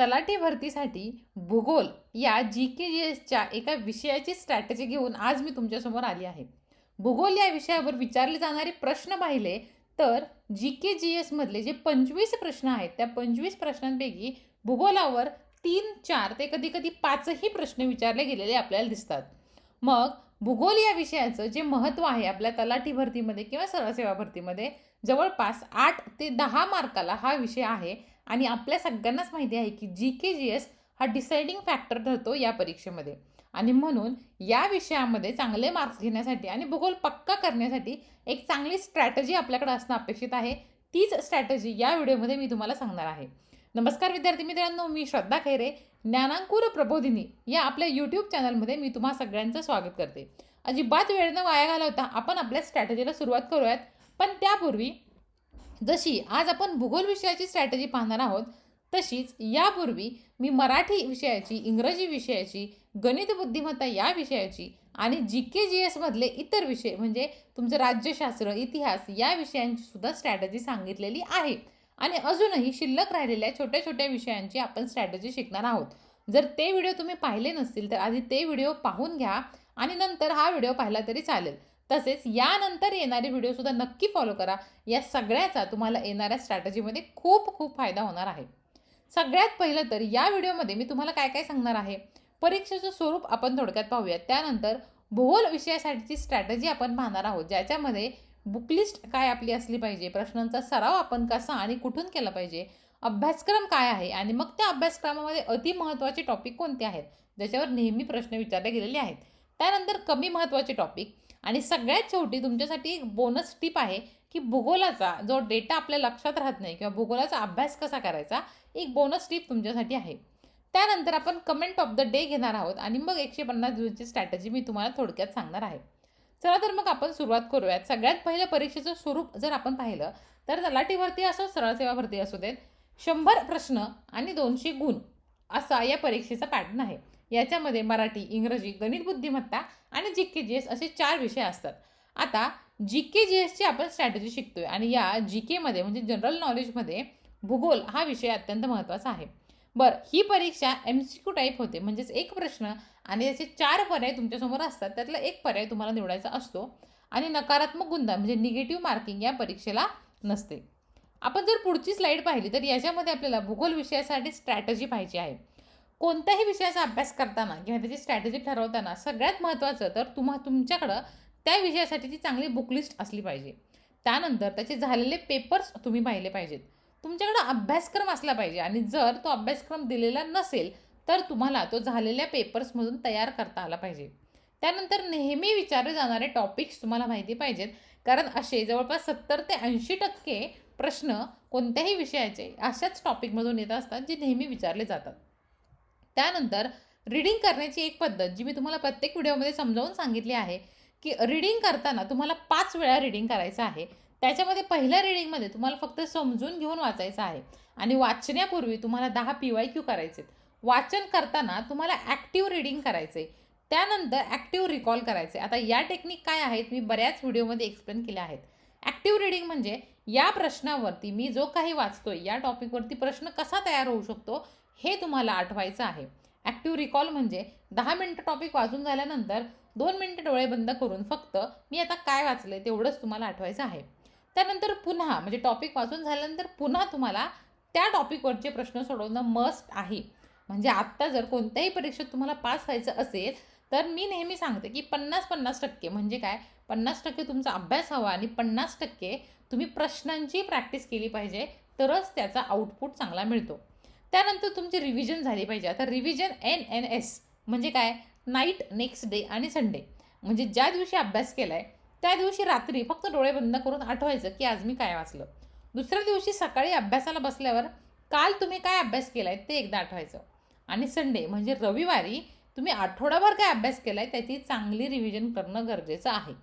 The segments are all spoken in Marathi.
तलाठी भरतीसाठी भूगोल या जी के जी एसच्या एका विषयाची स्ट्रॅटेजी घेऊन आज मी तुमच्यासमोर आली आहे. भूगोल या विषयावर विचारले जाणारे प्रश्न पाहिले तर जी के जी एसमधले जे पंचवीस प्रश्न आहेत त्या पंचवीस प्रश्नांपैकी भूगोलावर तीन चार ते कधी कधी पाचही प्रश्न विचारले गेलेले आपल्याला दिसतात. मग भूगोल या विषयाचं जे महत्त्व आहे आपल्या तलाठी भरतीमध्ये किंवा सरळसेवा भरतीमध्ये जवळपास आठ ते दहा मार्काला हा विषय आहे. आणि आपल्या सगळ्यांनाच माहिती आहे की जी के जी एस हा डिसाइडिंग फॅक्टर ठरतो या परीक्षेमध्ये. आणि म्हणून या विषयामध्ये चांगले मार्क्स घेण्यासाठी आणि भूगोल पक्का करण्यासाठी एक चांगली स्ट्रॅटजी आपल्याकडे असणं अपेक्षित आहे. तीच स्ट्रॅटजी या व्हिडिओमध्ये मी तुम्हाला सांगणार आहे. नमस्कार विद्यार्थी मित्रांनो मी श्रद्धा खैरे ज्ञानांकुर प्रबोधिनी या आपल्या यूट्यूब चॅनलमध्ये मी तुम्हा सगळ्यांचं स्वागत करते. अजिबात वेळ न वाया घालवता आपण आपल्या स्ट्रॅटजीला सुरुवात करूयात. पण त्यापूर्वी जशी आज आपण भूगोल विषयाची स्ट्रॅटेजी पाहणार आहोत तशीच यापूर्वी मी मराठी विषयाची इंग्रजी विषयाची गणित बुद्धिमत्ता या विषयाची आणि जी के जी एसमधले इतर विषय म्हणजे तुमचं राज्यशास्त्र इतिहास या विषयांची सुद्धा स्ट्रॅटजी सांगितलेली आहे. आणि अजूनही शिल्लक राहिलेल्या छोट्या छोट्या विषयांची आपण स्ट्रॅटजी शिकणार आहोत. जर ते व्हिडिओ तुम्ही पाहिले नसतील तर आधी ते व्हिडिओ पाहून घ्या आणि नंतर हा व्हिडिओ पाहिला तरी चालेल. तसेच यानंतर येणारे व्हिडिओसुद्धा नक्की फॉलो करा. या सगळ्याचा तुम्हाला येणाऱ्या स्ट्रॅटजीमध्ये खूप खूप फायदा होणार आहे. सगळ्यात पहिलं तर या व्हिडिओमध्ये मी तुम्हाला काय काय सांगणार आहे? परीक्षेचं स्वरूप आपण थोडक्यात पाहूयात. त्यानंतर भूगोल विषयासाठीची स्ट्रॅटजी आपण पाहणार आहोत ज्याच्यामध्ये बुकलिस्ट काय आपली असली पाहिजे प्रश्नांचा सराव आपण कसा आणि कुठून केला पाहिजे अभ्यासक्रम काय आहे आणि मग त्या अभ्यासक्रमामध्ये अतिमहत्त्वाचे टॉपिक कोणते आहेत ज्याच्यावर नेहमी प्रश्न विचारले गेलेले आहेत. त्यानंतर कमी महत्त्वाचे टॉपिक आणि सगळ्यात शेवटी तुमच्यासाठी एक बोनस टिप आहे की भूगोलाचा जो डेटा आपल्या लक्षात राहत नाही किंवा भूगोलाचा अभ्यास कसा करायचा एक बोनस टिप तुमच्यासाठी आहे. त्यानंतर आपण कमेंट ऑफ द डे घेणार आहोत आणि मग एकशे पन्नास दिवसाची स्ट्रॅटजी मी तुम्हाला थोडक्यात सांगणार आहे. चला तर मग आपण सुरुवात करूयात. सगळ्यात पहिलं परीक्षेचं स्वरूप जर आपण पाहिलं तर तलाठी भरती असो सरळ सेवा भरती असू देत शंभर प्रश्न आणि दोनशे गुण असा या परीक्षेचा पॅटर्न आहे. याच्यामध्ये मराठी इंग्रजी गणित बुद्धिमत्ता आणि जी के जी एस असे चार विषय असतात. आता जी के जी एसची आपण स्ट्रॅटेजी शिकतोय आणि या जी केमध्ये म्हणजे जनरल नॉलेजमध्ये भूगोल हा विषय अत्यंत महत्त्वाचा आहे. बरं ही परीक्षा एम सी क्यू टाईप होते. म्हणजेच एक प्रश्न आणि त्याचे चार पर्याय तुमच्यासमोर असतात. त्यातला एक पर्याय तुम्हाला निवडायचा असतो आणि नकारात्मक गुंता म्हणजे निगेटिव्ह मार्किंग या परीक्षेला नसते. आपण जर पुढची स्लाईड पाहिली तर याच्यामध्ये आपल्याला भूगोल विषयासाठी स्ट्रॅटजी पाहिजे आहे. कोणत्याही विषयाचा अभ्यास करताना किंवा त्याची स्ट्रॅटेजी ठरवताना सगळ्यात महत्त्वाचं तर तुम्हा तुमच्याकडं त्या विषयासाठीची चांगली बुकलिस्ट असली पाहिजे. त्यानंतर त्याचे झालेले पेपर्स तुम्ही पाहिले पाहिजेत. तुमच्याकडं अभ्यासक्रम असला पाहिजे आणि जर तो अभ्यासक्रम दिलेला नसेल तर तुम्हाला तो झालेल्या पेपर्समधून तयार करता आला पाहिजे. त्यानंतर नेहमी विचारले जाणारे टॉपिक्स तुम्हाला माहिती पाहिजेत. कारण असे जवळपास सत्तर ते ऐंशी टक्के प्रश्न कोणत्याही विषयाचे अशाच टॉपिकमधून येत असतात जे नेहमी विचारले जातात. त्यानंतर रीडिंग करण्याची एक पद्धत जी मी तुम्हाला प्रत्येक व्हिडिओमध्ये समजावून सांगितली आहे की रीडिंग करताना तुम्हाला पाच वेळा रीडिंग करायचं आहे. त्याच्यामध्ये पहिल्या रीडिंगमध्ये तुम्हाला फक्त समजून घेऊन वाचायचं आहे. आणि वाचण्यापूर्वी तुम्हाला दहा पी वाय क्यू करायचे वाचन करताना तुम्हाला ॲक्टिव्ह रीडिंग करायचे त्यानंतर ॲक्टिव्ह रिकॉल करायचे आता या टेक्निक काय आहेत मी बऱ्याच व्हिडिओमध्ये एक्सप्लेन केल्या आहेत. ॲक्टिव्ह रीडिंग म्हणजे या प्रश्नावरती मी जो काही वाचतोय या टॉपिकवरती प्रश्न कसा तयार होऊ शकतो हे तुम्हाला आठवायचं आहे. ॲक्टिव्ह रिकॉल म्हणजे दहा मिनटं टॉपिक वाचून झाल्यानंतर दोन मिनटं डोळे बंद करून फक्त मी आता काय वाचलं आहे तेवढंच तुम्हाला आठवायचं आहे. त्यानंतर पुन्हा म्हणजे टॉपिक वाचून झाल्यानंतर पुन्हा तुम्हाला त्या टॉपिकवरचे प्रश्न सोडवणं मस्ट आहे. म्हणजे आत्ता जर कोणत्याही परीक्षेत तुम्हाला पास व्हायचं असेल तर मी नेहमी सांगते की पन्नास पन्नास टक्के म्हणजे काय? पन्नास टक्के तुमचा अभ्यास हवा आणि पन्नास टक्के तुम्ही प्रश्नांची प्रॅक्टिस केली पाहिजे तरच त्याचा आउटपुट चांगला मिळतो. त्यानंतर तुमची रिव्हिजन झाली पाहिजे. आता रिव्हिजन एन एन एस म्हणजे काय? नाईट नेक्स्ट डे आणि संडे म्हणजे ज्या दिवशी अभ्यास केला आहे त्या दिवशी रात्री फक्त डोळे बंद करून आठवायचं की आज मी काय वाचलं. दुसऱ्या दिवशी सकाळी अभ्यासाला बसल्यावर काल तुम्ही काय अभ्यास केला आहे ते एकदा आठवायचं. आणि संडे म्हणजे रविवारी तुम्ही आठवडाभर काय अभ्यास केला आहे त्याची चांगली रिव्हिजन करणं गरजेचं आहे.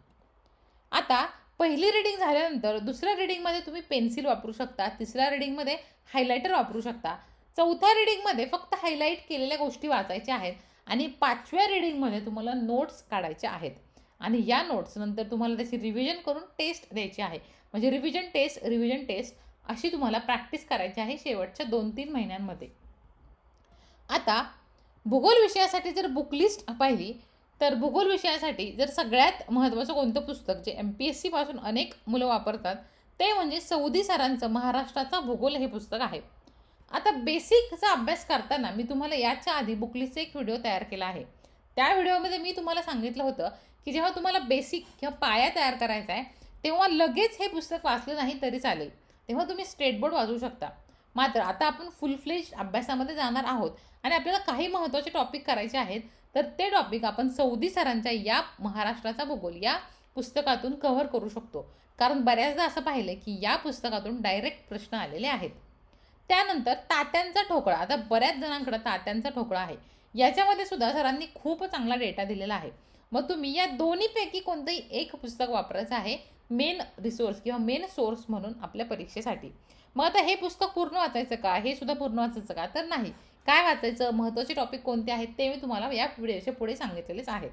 आता पहिली रिडिंग झाल्यानंतर दुसऱ्या रिडिंगमध्ये तुम्ही पेन्सिल वापरू शकता तिसऱ्या रिडिंगमध्ये हायलायटर वापरू शकता. चौथ्या रिडिंगमध्ये फक्त हायलाईट केलेल्या गोष्टी वाचायच्या आहेत आणि पाचव्या रिडिंगमध्ये तुम्हाला नोट्स काढायच्या आहेत. आणि या नोट्स नंतर तुम्हाला त्याची रिव्हिजन करून टेस्ट द्यायची आहे. म्हणजे रिव्हिजन टेस्ट रिव्हिजन टेस्ट अशी तुम्हाला प्रॅक्टिस करायची आहे शेवटच्या दोन तीन महिन्यांमध्ये. आता भूगोल विषयासाठी जर बुक लिस्ट पाहिली तर भूगोल विषयासाठी जर सगळ्यात महत्त्वाचं कोणतं पुस्तक जे एम पी एस सीपासून अनेक मुलं वापरतात ते म्हणजे सौदी सरांचं महाराष्ट्राचा भूगोल हे पुस्तक आहे. आता बेसिकचा अभ्यास करताना मी तुम्हाला याच्या आधी बुकलिस्टचा एक व्हिडिओ तयार केला आहे. त्या व्हिडिओमध्ये मी तुम्हाला सांगितलं होतं की जेव्हा तुम्हाला बेसिक किंवा पाया तयार करायचा आहे तेव्हा लगेच हे पुस्तक वाचलं नाही तरी चालेल. तेव्हा तुम्ही स्टेट बोर्ड वाचू शकता. मात्र आता आपण फुल फ्लेज अभ्यासामध्ये जाणार आहोत आणि आपल्याला काही महत्त्वाचे टॉपिक करायचे आहेत तर ते टॉपिक आपण सौदी सरांच्या या महाराष्ट्राचा भूगोल या पुस्तकातून कव्हर करू शकतो. कारण बऱ्याचदा असं पाहिलं की या पुस्तकातून डायरेक्ट प्रश्न आलेले आहेत. त्यानंतर तात्यांचा ठोकळा. आता बऱ्याच जणांकडं तात्यांचा ठोकळा आहे. याच्यामध्ये सुद्धा सरांनी खूप चांगला डेटा दिलेला आहे. मग तुम्ही या दोन्हीपैकी कोणतंही एक पुस्तक वापरायचं आहे मेन रिसोर्स किंवा मेन सोर्स म्हणून आपल्या परीक्षेसाठी. मग आता हे पुस्तक पूर्ण वाचायचं का? हे सुद्धा पूर्ण वाचायचं का? तर नाही. काय वाचायचं? महत्त्वाचे टॉपिक कोणते आहेत? ते मी तुम्हाला या व्हिडिओच्या पुढे सांगितलेलेच आहेत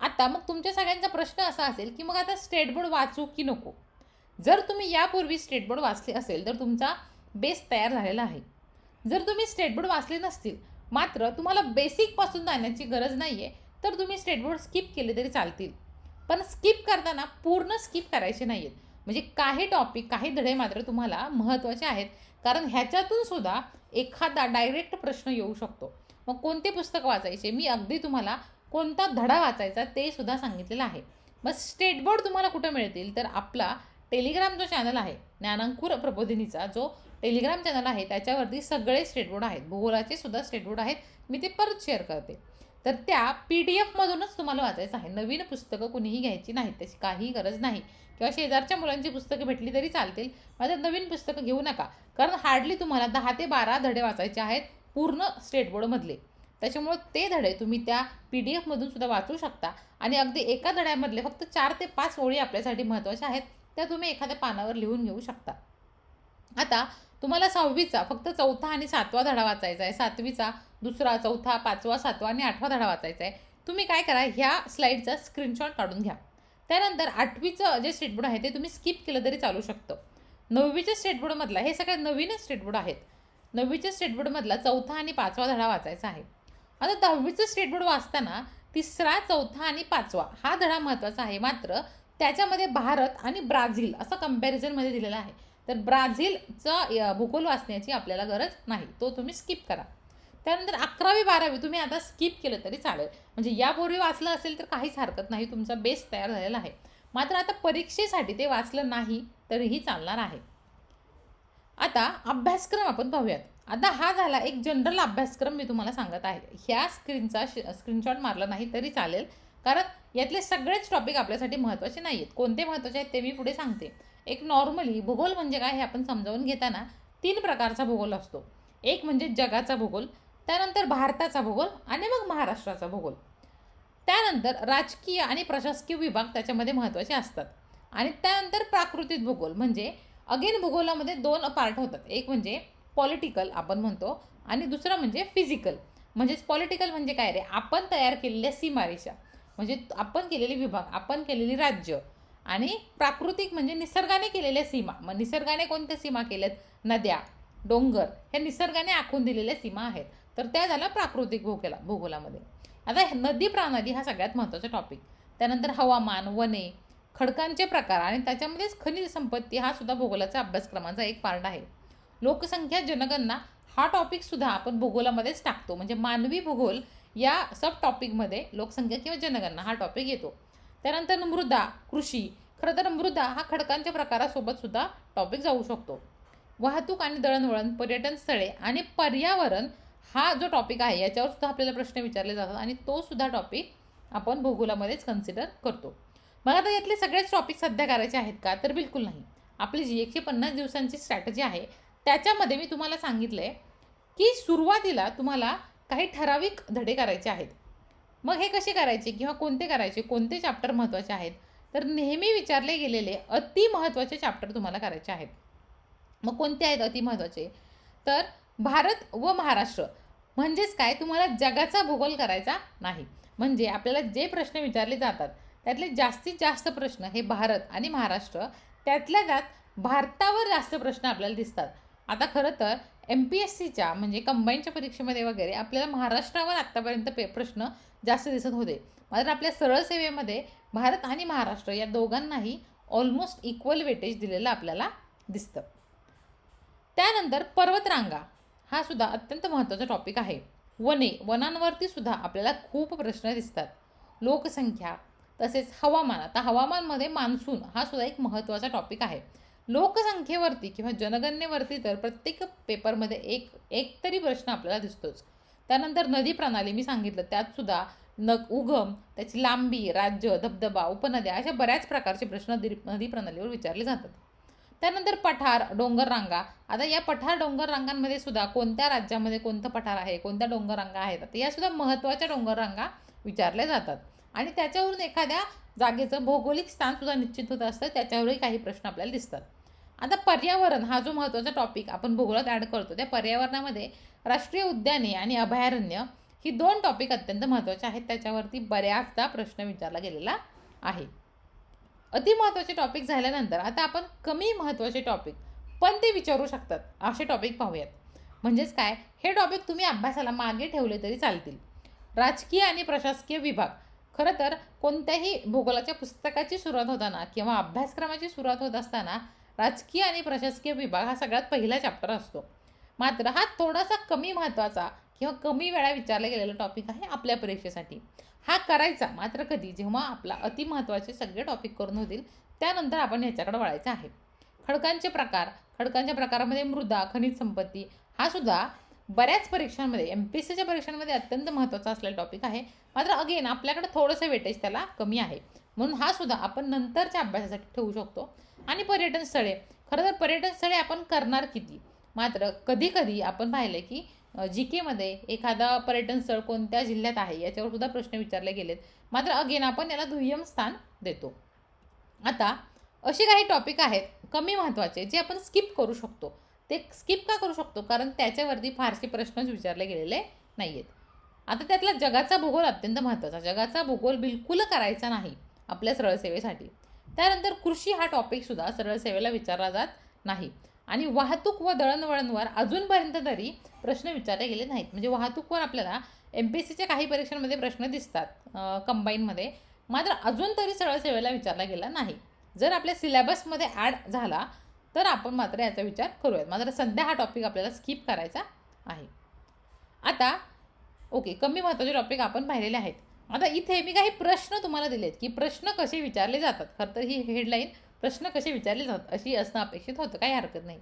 आता मग तुमच्या सगळ्यांचा प्रश्न असा असेल की मग आता स्टेट बोर्ड वाचू की नको? जर तुम्ही यापूर्वी स्टेट बोर्ड वाचले असेल तर तुमचा बेस तयार झालेला आहे. जर तुम्ही स्टेटबोर्ड वाचले नसतील मात्र तुम्हाला बेसिकपासून जाण्याची गरज नाही आहे तर तुम्ही स्टेटबोर्ड स्किप केले तरी चालतील. पण स्किप करताना पूर्ण स्किप करायचे नाही आहेत म्हणजे काही टॉपिक काही धडे मात्र तुम्हाला महत्त्वाचे आहेत. कारण ह्याच्यातून सुद्धा एखादा डायरेक्ट प्रश्न येऊ शकतो. मग कोणते पुस्तक वाचायचे? मी अगदी तुम्हाला कोणता धडा वाचायचा ते सुद्धा सांगितलेलं आहे. मग स्टेट बोर्ड तुम्हाला कुठं मिळतील? तर आपला टेलिग्राम जो चॅनल आहे ज्ञानांकुर प्रबोधिनीचा जो टेलिग्राम चॅनल आहे त्याच्यावरती सगळे स्टेटबोर्ड आहेत. भूगोलाचे सुद्धा स्टेटबोर्ड आहेत. मी ते परत शेअर करते. तर त्या पी डी एफमधूनच तुम्हाला वाचायचं आहे. नवीन पुस्तकं कुणीही घ्यायची नाहीत त्याची काही गरज नाही. किंवा शेजारच्या मुलांची पुस्तकं भेटली तरी चालतील. मात्र नवीन पुस्तकं घेऊ नका. कारण हार्डली तुम्हाला दहा ते बारा धडे वाचायचे आहेत पूर्ण स्टेटबोर्डमधले त्याच्यामुळे त्याच्यामुळं ते धडे तुम्ही त्या पी डी एफमधून सुद्धा वाचू शकता. आणि अगदी एका धड्यामधले फक्त चार ते पाच ओळी आपल्यासाठी महत्त्वाच्या आहेत त्या तुम्ही एखाद्या पानावर लिहून घेऊ शकता. आता तुम्हाला सहावीचा फक्त चौथा आणि सातवा धडा वाचायचा आहे. सातवीचा दुसरा चौथा पाचवा सातवा आणि आठवा धडा वाचायचा आहे. तुम्ही काय करा ह्या स्लाईडचा स्क्रीनशॉट काढून घ्या. त्यानंतर आठवीचं जे स्टेटबोर्ड आहे ते तुम्ही स्किप केलं तरी चालू शकतं. नववीच्या स्टेट बोर्डमधला हे सगळे नवीनच स्टेटबोर्ड आहेत. नववीच्या स्टेटबोर्डमधला चौथा आणि पाचवा धडा वाचायचा आहे. आता दहावीचं स्टेट बोर्ड वाचताना तिसरा चौथा आणि पाचवा हा धडा महत्त्वाचा आहे. मात्र त्याच्यामध्ये भारत आणि ब्राझील असं कम्पॅरिझनमध्ये दिलेलं आहे. तर ब्राझीलचं भूगोल वाचण्याची आपल्याला गरज नाही. तो तुम्ही स्किप करा. त्यानंतर अकरावी बारावी तुम्ही आता स्किप केलं तरी चालेल. म्हणजे यापूर्वी वाचलं असेल तर काहीच हरकत नाही. तुमचा बेस तयार झालेला आहे. मात्र आता परीक्षेसाठी ते वाचलं नाही तरीही चालणार आहे. आता अभ्यासक्रम आपण पाहूयात. आता हा झाला एक जनरल अभ्यासक्रम मी तुम्हाला सांगत आहे. ह्या स्क्रीनचा स्क्रीनशॉट मारला नाही तरी चालेल. कारण यातले सगळेच टॉपिक आपल्यासाठी महत्त्वाचे नाही आहेत कोणते महत्त्वाचे आहेत ते मी पुढे सांगते. एक नॉर्मली भूगोल म्हणजे काय हे आपण समजावून घेताना तीन प्रकारचा भूगोल असतो. एक म्हणजे जगाचा भूगोल त्यानंतर भारताचा भूगोल आणि मग महाराष्ट्राचा भूगोल. त्यानंतर राजकीय आणि प्रशासकीय विभाग त्याच्यामध्ये महत्त्वाचे असतात. आणि त्यानंतर प्राकृतिक भूगोल म्हणजे अगेन भूगोलामध्ये दोन पार्ट होतात. एक म्हणजे पॉलिटिकल आपण म्हणतो आणि दुसरं म्हणजे फिजिकल म्हणजेच पॉलिटिकल म्हणजे काय रे? आपण तयार केलेल्या सीमारेषा. म्हणजे आपण केलेले विभाग आपण केलेली राज्य. आणि प्राकृतिक म्हणजे निसर्गाने केलेल्या सीमा. मग निसर्गाने कोणत्या सीमा केल्यात? नद्या डोंगर ह्या निसर्गाने आखून दिलेल्या सीमा आहेत. तर त्या झाल्या प्राकृतिक भूगोला भूगोलामध्ये. आता नदी प्रणाली हा सगळ्यात महत्त्वाचा टॉपिक त्यानंतर हवामान वने खडकांचे प्रकार आणि त्याच्यामध्येच खनिज संपत्ती हा सुद्धा भूगोलाचा अभ्यासक्रमाचा एक पार्ट आहे. लोकसंख्या जनगणना हा टॉपिकसुद्धा आपण भूगोलामध्येच टाकतो. म्हणजे मानवी भूगोल या सब टॉपिकमध्ये लोकसंख्या किंवा जनगणना हा टॉपिक येतो. त्यानंतर मृदा कृषी. खरं तर मृदा हा खडकांच्या प्रकारासोबत सुद्धा टॉपिक जाऊ शकतो. वाहतूक आणि दळणवळण पर्यटन स्थळे आणि पर्यावरण हा जो टॉपिक आहे याच्यावर सुद्धा आपल्याला प्रश्न विचारले जातात आणि तो सुद्धा टॉपिक आपण भूगोलामध्येच कन्सिडर करतो. मला आता यातले सगळेच टॉपिक सध्या करायचे आहेत का? तर बिलकुल नाही. आपली जी एकशे पन्नास दिवसांची स्ट्रॅटजी आहे त्याच्यामध्ये मी तुम्हाला सांगितलं आहे की सुरुवातीला तुम्हाला काही ठराविक धडे करायचे आहेत. मग हे कसे करायचे किंवा कोणते करायचे? कोणते चॅप्टर महत्त्वाचे आहेत? तर नेहमी विचारले गेलेले अति महत्त्वाचे चॅप्टर तुम्हाला करायचे आहेत. मग कोणते आहेत अति महत्त्वाचे तर भारत व महाराष्ट्र. म्हणजेच काय? तुम्हाला जगाचा भूगोल करायचा नाही. म्हणजे आपल्याला जे प्रश्न विचारले जातात त्यातले जास्तीत जास्त प्रश्न हे भारत आणि महाराष्ट्र त्यातल्या त्यात भारतावर जास्त प्रश्न आपल्याला दिसतात. आता खरं तर एम पी एस सीच्या म्हणजे कंबाईनच्या परीक्षेमध्ये वगैरे आपल्याला महाराष्ट्रावर आत्तापर्यंत पे प्रश्न जास्त दिसत होते. मात्र आपल्या सरळ सेवेमध्ये भारत आणि महाराष्ट्र या दोघांनाही ऑलमोस्ट इक्वल वेटेज दिलेलं आपल्याला दिसतं. त्यानंतर पर्वतरांगा हा सुद्धा अत्यंत महत्त्वाचा टॉपिक आहे. वने वनांवरती सुद्धा आपल्याला खूप प्रश्न दिसतात. लोकसंख्या तसेच हवामान. आता हवामानमध्ये मान्सून हा सुद्धा एक महत्त्वाचा टॉपिक आहे. लोकसंख्येवरती किंवा जनगणनेवरती तर प्रत्येक पेपरमध्ये एक एक तरी प्रश्न आपल्याला दिसतोच. त्यानंतर नदी प्रणाली मी सांगितलं त्यातसुद्धा न उगम त्याची लांबी राज्य धबधबा उपनद्या अशा बऱ्याच प्रकारचे प्रश्न दि नदी प्रणालीवर विचारले जातात. त्यानंतर पठार डोंगर रांगा आता या पठार डोंगर रांगांमध्ये सुद्धा कोणत्या राज्यामध्ये कोणतं पठार आहे कोणत्या डोंगर रांगा आहेत आता यासुद्धा महत्त्वाच्या डोंगर रांगा विचारल्या जातात. आणि त्याच्यावरून एखाद्या जागेचं भौगोलिक स्थानसुद्धा निश्चित होत असतं त्याच्यावरही काही प्रश्न आपल्याला दिसतात. आता पर्यावरण हा जो महत्त्वाचा टॉपिक आपण भूगोलात ॲड करतो. त्या पर्यावरणामध्ये राष्ट्रीय उद्याने आणि अभयारण्य ही दोन टॉपिक अत्यंत महत्त्वाचे आहेत. त्याच्यावरती बऱ्याचदा प्रश्न विचारला गेलेला आहे. अतिमहत्त्वाचे टॉपिक झाल्यानंतर आता आपण कमी महत्त्वाचे टॉपिक पण ते विचारू शकतात. असे टॉपिक पाहूयात. म्हणजेच काय? हे टॉपिक तुम्ही अभ्यासाला मागे ठेवले तरी चालतील. राजकीय आणि प्रशासकीय विभाग. खरं तर कोणत्याही भूगोलाच्या पुस्तकाची सुरुवात होताना किंवा अभ्यासक्रमाची सुरुवात होत असताना राजकीय आणि प्रशासकीय विभाग हा सगळ्यात पहिला चॅप्टर असतो. मात्र हा थोडासा कमी महत्त्वाचा किंवा कमी वेळा विचारला गेलेला टॉपिक आहे आपल्या परीक्षेसाठी. हा करायचा मात्र कधी? जेव्हा आपला अतिमहत्त्वाचे सगळे टॉपिक करून होतील त्यानंतर आपण ह्याच्याकडे वळायचं आहे. खडकांचे प्रकार खडकांच्या प्रकारामध्ये मृदा खनिज संपत्ती हा सुद्धा बऱ्याच परीक्षांमध्ये एम पी एस सीच्या परीक्षांमध्ये अत्यंत महत्त्वाचा असलेला टॉपिक आहे. मात्र अगेन आपल्याकडे थोडंसं वेटेज त्याला कमी आहे. म्हणून हा सुद्धा आपण नंतरच्या अभ्यासासाठी ठेवू शकतो. आणि पर्यटन स्थळे खरं तर पर्यटन स्थळे आपण करणार किती? मात्र कधीकधी आपण पाहिलं की जी केमध्ये एखादा पर्यटन स्थळ कोणत्या जिल्ह्यात आहे याच्यावर सुद्धा प्रश्न विचारले गेलेत. मात्र अगेन आपण याला दुय्यम स्थान देतो. आता असे काही टॉपिक आहेत कमी महत्त्वाचे जे आपण स्किप करू शकतो. ते स्किप का करू शकतो? कारण त्याच्यावरती फारसे प्रश्नच विचारले गेलेले नाही आहेत आता त्यातला जगाचा भूगोल अत्यंत महत्त्वाचा. जगाचा भूगोल बिलकुल करायचा नाही आपल्या सरळ सेवेसाठी. त्यानंतर कृषी हा टॉपिकसुद्धा सरळ सेवेला विचारला जात नाही. आणि वाहतूक व दळणवळणवर अजूनपर्यंत तरी प्रश्न विचारले गेले नाहीत. म्हणजे वाहतूकवर आपल्याला एम पी एस सीच्या काही परीक्षांमध्ये प्रश्न दिसतात कंबाईनमध्ये मात्र अजून तरी सरळ सेवेला विचारला गेला नाही. जर आपल्या सिलेबसमध्ये ॲड झाला तर आपण मात्र याचा विचार करूयात. मात्र सध्या हा टॉपिक आपल्याला स्किप करायचा आहे. आता ओके कमी महत्त्वाचे टॉपिक आपण पाहिलेले आहेत. आता इथे मी काही प्रश्न तुम्हाला दिलेत की प्रश्न कसे विचारले जातात. खरं तर ही हेडलाईन प्रश्न कसे विचारले जातात अशी असणं अपेक्षित होतं काही हरकत नाही.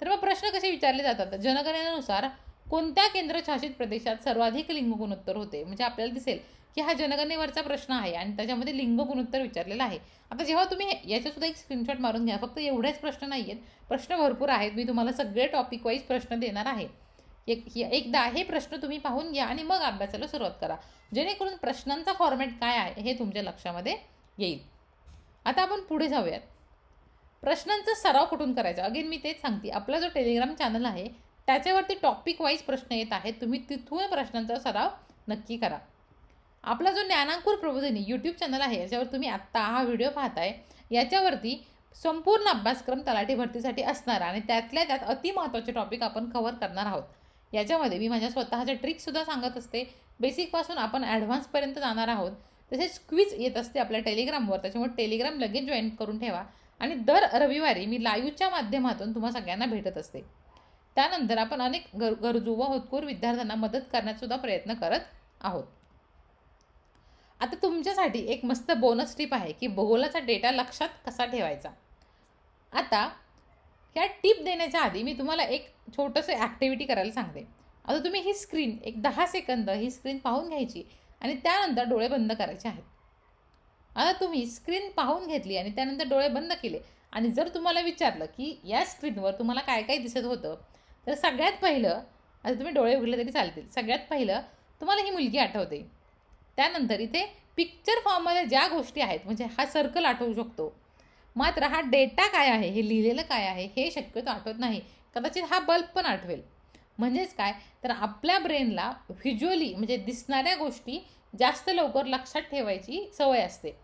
तर मग प्रश्न कसे विचारले जातात? जनगणनेनुसार कोणत्या केंद्रशासित प्रदेशात सर्वाधिक लिंग गुणोत्तर होते? म्हणजे आपल्याला दिसेल की हा जनगणनेवरचा प्रश्न आहे आणि त्याच्यामध्ये लिंग गुणोत्तर विचारलेला आहे. आता जेव्हा तुम्ही याच्यासुद्धा एक स्क्रीनशॉट मारून घ्या. फक्त एवढेच प्रश्न नाही आहेत प्रश्न भरपूर आहेत. मी तुम्हाला सगळे टॉपिक वाईज प्रश्न देणार आहे. एक एकदा हे प्रश्न तुम्ही पाहून घ्या आणि मग अभ्यासाला सुरुवात करा. जेणेकरून प्रश्नांचा फॉर्मॅट काय आहे हे तुमच्या लक्षामध्ये येईल. आता आपण पुढे जाऊयात. प्रश्नांचा सराव कुठून करायचा? अगेन मी तेच सांगते. आपला जो टेलिग्राम चॅनल आहे त्याच्यावरती टॉपिक वाईज प्रश्न येत आहेत. तुम्ही तिथून प्रश्नांचा सराव नक्की करा. आपला जो ज्ञानांकुर प्रबोधिनी यूट्यूब चॅनल आहे याच्यावर तुम्ही आत्ता हा व्हिडिओ पाहताय याच्यावरती संपूर्ण अभ्यासक्रम तलाठी भरतीसाठी असणार आणि त्यातल्या त्यात अतिमहत्त्वाचे टॉपिक आपण कव्हर करणार आहोत. याच्यामध्ये मी माझ्या स्वतःच्या ट्रिक्ससुद्धा सांगत असते. बेसिकपासून आपण ॲडव्हान्सपर्यंत जाणार आहोत. तसेच क्विज येत असते आपल्या टेलिग्रामवर त्याच्यामुळे टेलिग्राम लगेच जॉईन करून ठेवा. आणि दर रविवारी मी लाईव्हच्या माध्यमातून तुम्हा सगळ्यांना भेटत असते. त्यानंतर आपण अनेक गर गरजू व होतकूर विद्यार्थ्यांना मदत करण्याचा प्रयत्न करत आहोत. आता तुमच्यासाठी एक मस्त बोनस टिप आहे की भूगोलाचा डेटा लक्षात कसा ठेवायचा? आता ह्या टिप देण्याच्या आधी मी तुम्हाला एक छोटंसं ॲक्टिव्हिटी करायला सांगते. आता तुम्ही ही स्क्रीन एक दहा सेकंद ही स्क्रीन पाहून घ्यायची आणि त्यानंतर डोळे बंद करायचे आहेत. आता तुम्ही स्क्रीन पाहून घेतली आणि त्यानंतर डोळे बंद केले आणि जर तुम्हाला विचारलं की या स्क्रीनवर तुम्हाला काय काय दिसत होतं तर सगळ्यात पहिलं आता तुम्ही डोळे उघडले तरी चालतील. सगळ्यात पहिलं तुम्हाला ही मुलगी आठवते. त्यानंतर इथे पिक्चर फॉर्ममध्ये ज्या गोष्टी आहेत म्हणजे हा सर्कल आठवू शकतो. मात्र हा डेटा काय आहे हे लिहिलेलं काय आहे हे शक्यतो आठवत नाही. कदाचित हा बल्ब पण आठवेल. म्हणजेच काय? तर आपल्या ब्रेनला व्हिज्युअली म्हणजे दिसणाऱ्या गोष्टी जास्त लवकर लक्षात ठेवायची सवय असते.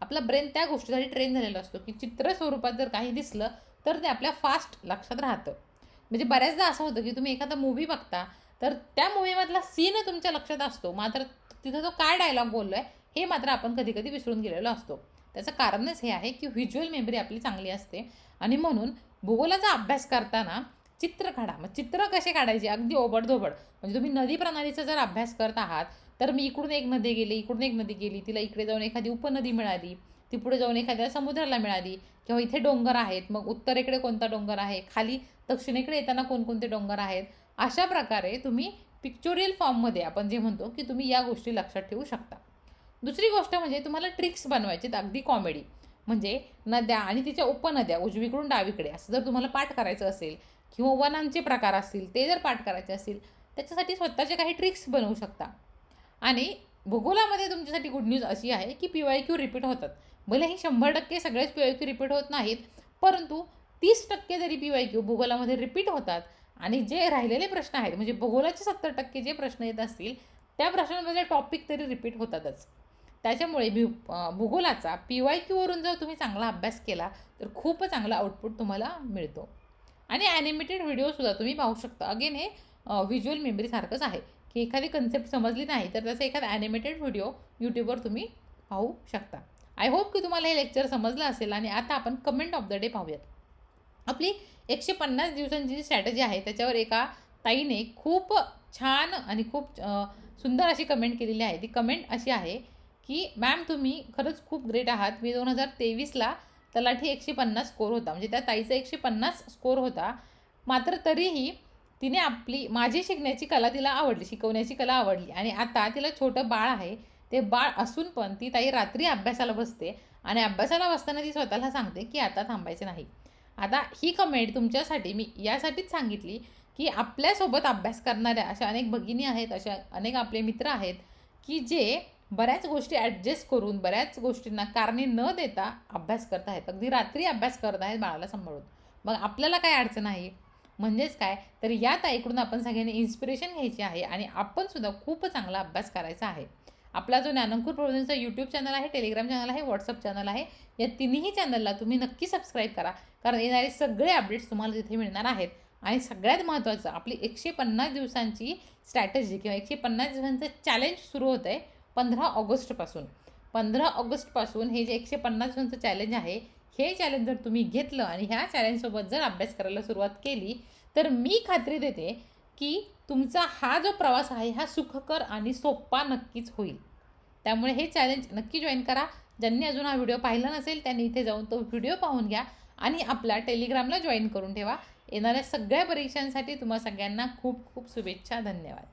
आपला ब्रेन त्या गोष्टीसाठी ट्रेन झालेला असतो की चित्र स्वरूपात जर काही दिसलं तर ते आपल्या फास्ट लक्षात राहतं. म्हणजे बऱ्याचदा असं होतं की तुम्ही एखादा मूवी बघता तर त्या मूवीमधला सीन तुमच्या लक्षात असतो. मात्र तिथं तो काय डायलॉग बोललो आहे हे मात्र आपण कधी कधी विसरून गेलेलो असतो. त्याचं कारणच हे आहे की व्हिज्युअल मेमरी आपली चांगली असते. आणि म्हणून भूगोलाचा अभ्यास करताना चित्र काढा. मग चित्र कसे काढायचे? अगदी ओबडधोबड. म्हणजे तुम्ही नदी प्रणालीचा जर अभ्यास करत आहात तर मी इकडून एक नदी गेली इकडून एक नदी गेली तिला इकडे जाऊन एखादी उपनदी मिळाली ती पुढे जाऊन एखाद्या समुद्राला मिळाली किंवा इथे डोंगर आहेत मग उत्तरेकडे कोणता डोंगर आहे खाली दक्षिणेकडे येताना कोणकोणते डोंगर आहेत अशा प्रकारे तुम्ही पिक्चोरियल फॉर्ममध्ये आपण जे म्हणतो की तुम्ही या गोष्टी लक्षात ठेवू शकता. दुसरी गोष्ट म्हणजे तुम्हाला ट्रिक्स बनवायचे अगदी कॉमेडी म्हणजे नद्या आणि तिच्या उपनद्या उजवीकडून डावीकडे असं जर तुम्हाला पाठ करायचं असेल किंवा वनांचे प्रकार असतील ते जर पाठ करायचे असतील त्याच्यासाठी स्वतःचे काही ट्रिक्स बनवू शकता. आणि भूगोलामध्ये तुमच्यासाठी गुड न्यूज अशी आहे की पी वाय क्यू रिपीट होतात. भले हे शंभर टक्के सगळेच पी वाय क्यू रिपीट होत नाहीत परंतु तीस टक्के जरी पी वाय क्यू भूगोलामध्ये रिपीट होतात आणि जे राहिलेले प्रश्न आहेत म्हणजे भूगोलाचे सत्तर टक्के जे प्रश्न येत असतील त्या प्रश्नांमध्ये टॉपिक तरी रिपीट होतातच. त्याच्यामुळे भू भूगोलाचा पी वाय क्यूवरून जर तुम्ही चांगला अभ्यास केला तर खूप चांगला आउटपुट तुम्हाला मिळतो. आणि ॲनिमेटेड व्हिडिओसुद्धा तुम्ही पाहू शकता. अगेन हे व्हिज्युअल मेमरीसारखंच आहे. की एखादी कन्सेप्ट समजली नाही तर त्याचा एखादा ॲनिमेटेड व्हिडिओ यूट्यूबवर तुम्ही पाहू शकता. आय होप की तुम्हाला हे लेक्चर समजलं असेल आणि आता आपण कमेंट ऑफ द डे पाहूयात. आपली एकशे पन्नास दिवसांची जी स्ट्रॅटजी आहे त्याच्यावर एका ताईने खूप छान आणि खूप सुंदर अशी कमेंट केलेली आहे. ती कमेंट अशी आहे की मॅम तुम्ही खरंच खूप ग्रेट आहात. मी दोन हजार तेवीसला तलाठी एकशे पन्नास स्कोर होता. म्हणजे त्या ताईचा एकशे पन्नास स्कोर होता. मात्र तरीही तिने आपली माझी शिकण्याची कला तिला आवडली शिकवण्याची कला आवडली. आणि आता तिला छोटं बाळ आहे. ते बाळ असून पण ती ताई रात्री अभ्यासाला बसते. आणि अभ्यासाला बसताना ती स्वतःला सांगते की आता थांबायचे नाही. आता ही कमेंट तुमच्यासाठी मी यासाठीच सांगितली की आपल्यासोबत अभ्यास करणाऱ्या अशा अनेक भगिनी आहेत अशा अनेक आपले मित्र आहेत की जे बऱ्याच गोष्टी ॲडजस्ट करून बऱ्याच गोष्टींना कारणे न देता अभ्यास करत आहेत. अगदी रात्री अभ्यास करत आहेत बाळाला सांभाळून. मग आपल्याला काय अडचण आहे? म्हणजेच काय? तर या ताईकडून आपण सगळ्यांनी इन्स्पिरेशन घ्यायची आहे आणि आपणसुद्धा खूप चांगला अभ्यास करायचा आहे. आपला जो ज्ञानंकुर प्रबोधनचा यूट्यूब चॅनल आहे टेलिग्राम चॅनल आहे व्हॉट्सअप चॅनल आहे या तिन्ही चॅनलला तुम्ही नक्की सबस्क्राईब करा. कारण येणारे सगळे अपडेट्स तुम्हाला तिथे मिळणार आहेत. आणि सगळ्यात महत्त्वाचं आपली एकशे पन्नास दिवसांची स्ट्रॅटजी किंवा एकशे पन्नास दिवसांचं चॅलेंज सुरू होतं आहे पंधरा ऑगस्टपासून. पंधरा ऑगस्टपासून हे जे एकशे पन्नास दिवसांचं चॅलेंज आहे हे चॅलेंज जर तुम्ही घेतलं आणि ह्या चॅलेंजसोबत जर अभ्यास करायला सुरुवात केली तर मी खात्री देते की तुमचा हा जो प्रवास आहे हा सुखकर आणि सोपा नक्कीच होईल. त्यामुळे हे चॅलेंज नक्की जॉईन करा. ज्यांनी अजून हा व्हिडिओ पाहिला नसेल त्यांनी इथे जाऊन तो व्हिडिओ पाहून घ्या आणि आपला टेलिग्रामला जॉईन करून ठेवा. येणाऱ्या सगळ्या परीक्षांसाठी तुम्हा सगळ्यांना खूप खूप शुभेच्छा धन्यवाद.